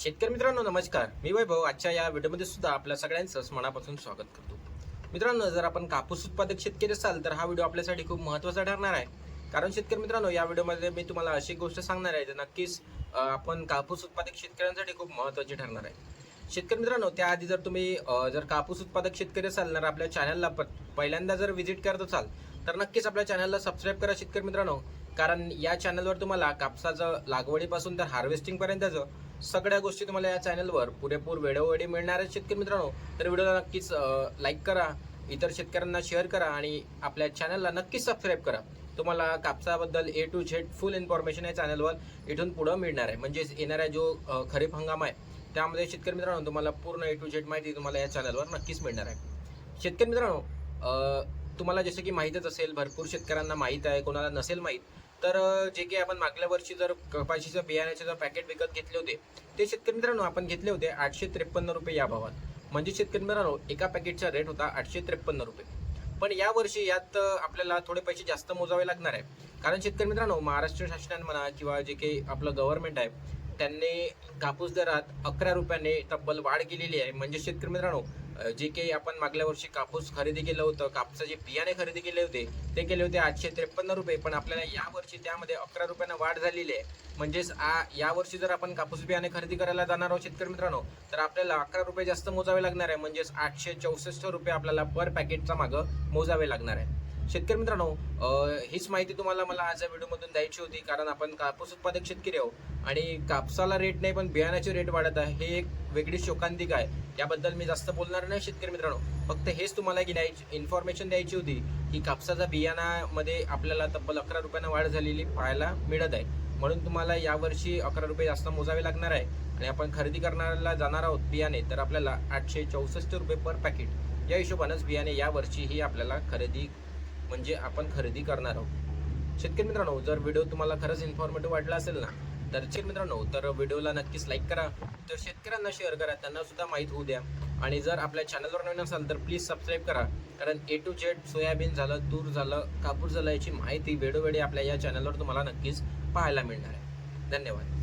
शेतकरी मित्रांनो नमस्कार. मी वैभव. आजच्या या व्हिडिओमध्ये सुद्धा आपल्या सगळ्यांचं मनापासून स्वागत करतो. मित्रांनो जर आपण कापूस उत्पादक शेतकरी असाल तर हा व्हिडिओ आपल्यासाठी खूप महत्त्वाचा ठरणार आहे. कारण शेतकरी मित्रांनो या व्हिडिओमध्ये मी तुम्हाला अशी गोष्ट सांगणार आहे तर नक्कीच आपण कापूस उत्पादक शेतकऱ्यांसाठी खूप महत्त्वाची ठरणार आहे. शेतकरी मित्रांनो त्याआधी जर तुम्ही जर कापूस उत्पादक शेतकरी असाल तर आपल्या चॅनलला पहिल्यांदा जर व्हिजिट करत असाल तर नक्कीच आपल्या चॅनलला सबस्क्राईब करा शेतकरी मित्रांनो. कारण या चॅनलवर तुम्हाला कापसाचं लागवडीपासून तर हार्वेस्टिंग पर्यंतचं सगळ्या गोष्टी तुम्हाला या चॅनलवर पुरेपूर वेळोवेळी मिळणार आहेत शेतकरी मित्रांनो. तर व्हिडिओला नक्कीच लाईक करा इतर शेतकऱ्यांना शेअर करा आणि आपल्या चॅनलला नक्कीच सबस्क्राईब करा. तुम्हाला कापसाबद्दल A to Z full information या चॅनलवर इथून पुढं मिळणार आहे. म्हणजेच येणाऱ्या जो खरीप हंगाम आहे त्यामध्ये शेतकरी मित्रांनो तुम्हाला पूर्ण ए टू झेड माहिती तुम्हाला या चॅनलवर नक्कीच मिळणार आहे. शेतकरी मित्रांनो तुम्हाला जसं की माहीतच असेल भरपूर शेतकऱ्यांना माहीत आहे कोणाला नसेल माहीत तर जे काही आपण मागल्या वर्षी जर कपाशीचं बियाण्याचे जर पॅकेट विकत घेतले होते ते शेतकरी मित्रांनो आपण घेतले होते आठशे त्रेपन्न रुपये या भावात. म्हणजे शेतकरी मित्रांनो एका पॅकेटचा रेट होता आठशे त्रेपन्न रुपये. पण या वर्षी यात आपल्याला थोडे पैसे जास्त मोजावे लागणार आहे. कारण शेतकरी मित्रांनो महाराष्ट्र शासनाने म्हणा किंवा जे काही आपलं गव्हर्नमेंट आहे त्यांनी कापूस दरात अकरा रुपयाने तब्बल वाढ केलेली आहे. म्हणजे शेतकरी मित्रांनो जे काही आपण मागल्या वर्षी कापूस खरेदी केलं होतं कापसाचे बियाणे खरेदी केले होते ते केले होते आठशे त्रेपन्न रुपये पण आपल्याला या वर्षी त्यामध्ये अकरा रुपयानं वाढ झालेली आहे. म्हणजेच आ या वर्षी जर आपण कापूस बियाणे खरेदी करायला जाणार आहोत शेतकरी मित्रांनो तर आपल्याला अकरा रुपये जास्त मोजावे लागणार आहे. म्हणजेच आठशे चौसष्ट रुपये आपल्याला पर पॅकेटचा मागं मोजावे लागणार आहे. शेतकरी मित्रांनो हीच माहिती तुम्हाला मला आज या व्हिडिओमधून द्यायची होती कारण आपण कापूस उत्पादक शेतकरी आहोत आणि कापसाला रेट नाही पण बियाण्याचे रेट वाढत आहे. हे एक वेगळी शोकांतिक आहे. याबद्दल मी जास्त बोलणार नाही शेतकरी मित्रांनो. फक्त हेच तुम्हाला की द्यायची इन्फॉर्मेशन द्यायची होती की कापसाचा बियाणामध्ये आपल्याला तब्बल अकरा रुपयानं वाढ झालेली पाहायला मिळत आहे. म्हणून तुम्हाला यावर्षी अकरा रुपये जास्त मोजावे लागणार आहे. आणि आपण खरेदी करण्याला जाणार आहोत बियाणे तर आपल्याला आठशे चौसष्ट रुपये पर पॅकेट या हिशोबानंच बियाणे यावर्षीही आपल्याला खरेदी म्हणजे आपण खरेदी करणार आहोत. शेतकरी मित्रांनो जर व्हिडिओ तुम्हाला खरंच इन्फॉर्मेटिव्ह वाटला असेल ना तर शेतकरी मित्रांनो तर व्हिडिओला नक्कीच लाईक करा. तर शेतकऱ्यांना शेअर करा त्यांना सुद्धा माहीत होऊ द्या. आणि जर आपल्या चॅनलवर नवीन असाल तर प्लीज सबस्क्राईब करा. कारण ए टू झेड सोयाबीन झालं तूर झालं कापूर झालं याची माहिती वेळोवेळी आपल्या या चॅनलवर तुम्हाला नक्कीच पाहायला मिळणार आहे. धन्यवाद.